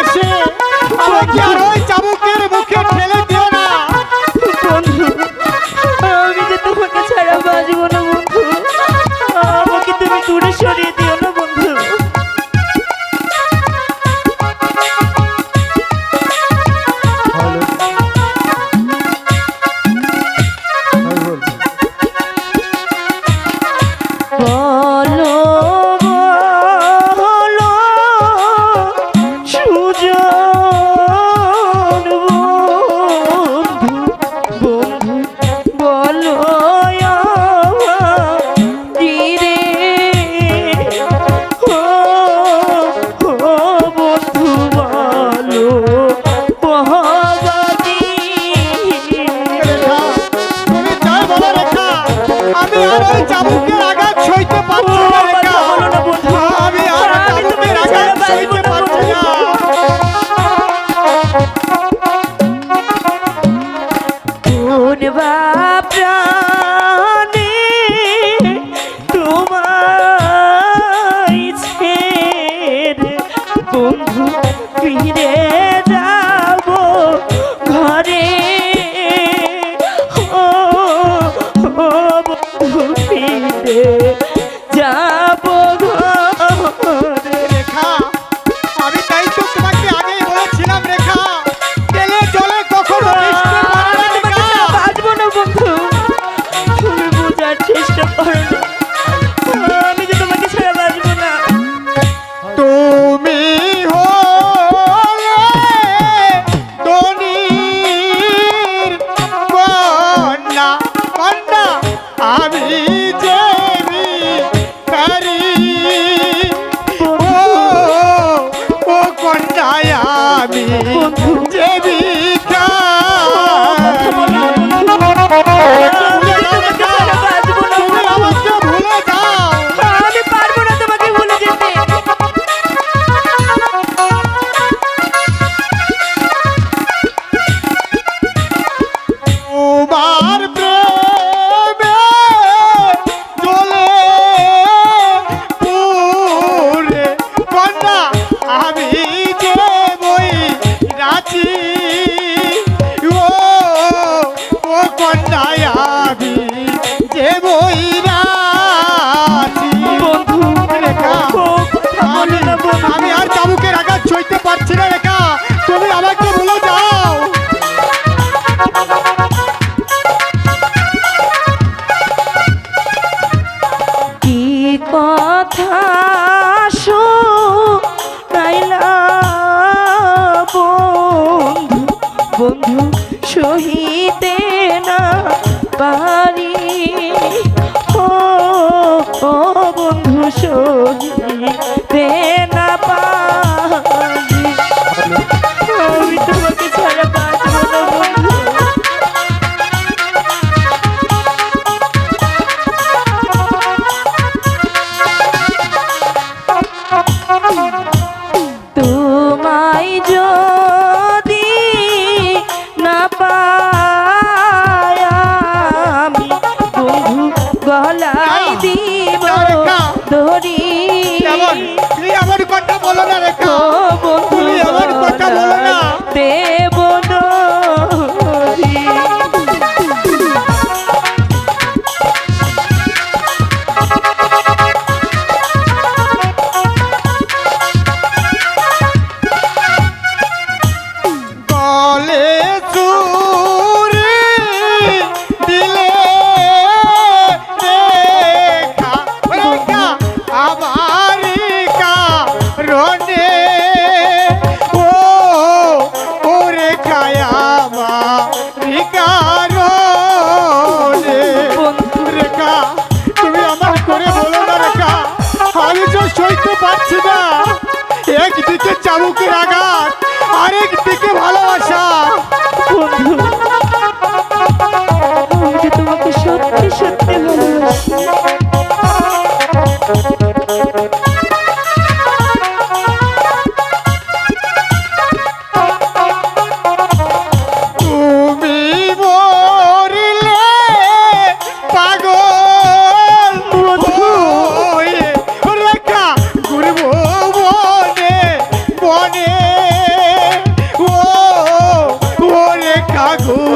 এসে আমাকে আর ওই চাবুকের মুখে ঠেলে দিও না। বন্ধু আমি যে তোমাকে ছাড়া বাঁচব না বন্ধু। আমাকে তুমি দূরে সরিয়ে দিও না বন্ধু। Oh দিতে না পারি। ও ও বন্ধু সহিতে से चालू के रागा और एक दिखे भालो आशा। রাখো